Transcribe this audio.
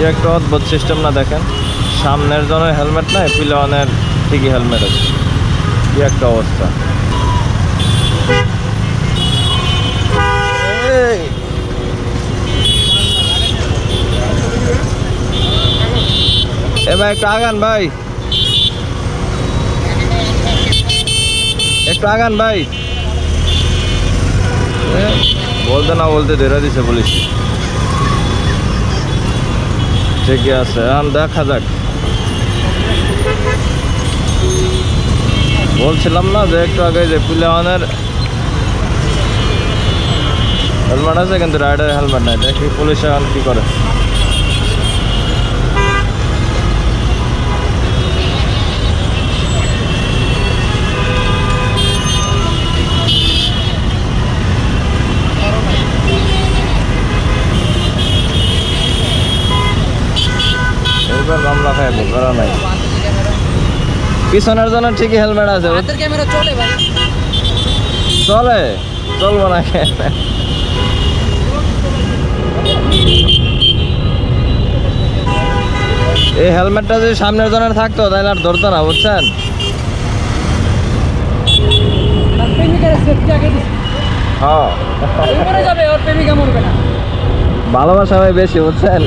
কি একটা অদ্ভুত সিস্টেম না দেখেন। সামনের জনের হেলমেট নাই পিলানের ঠিকই হেলমেট আছে। কি একটা অবস্থা। এই! এ ভাই, একটু আগান ভাই। একটু আগান ভাই। বলতে না বলতে ধরে দিছে পুলিশ। ঠিকই আছে। এখন দেখা যাক। বলছিলাম না যে একটু আগে যে পুলিয়ানের হেলমেট আছে, কিন্তু রাইডার হেলমেট নাই। দেখি পুলিশ এখন কি করে। মামলা খাইবো করা নাই। পিছনের জন্য ঠিকই হেলমেট আছে। চলে চলবো না এই হেলমেটটা যদি সামনের জনের থাকতো তাহলে আর ধরতো না বুঝছেন? হ্যাঁ। ভালোবাসা হয় বেশি বুঝছেন?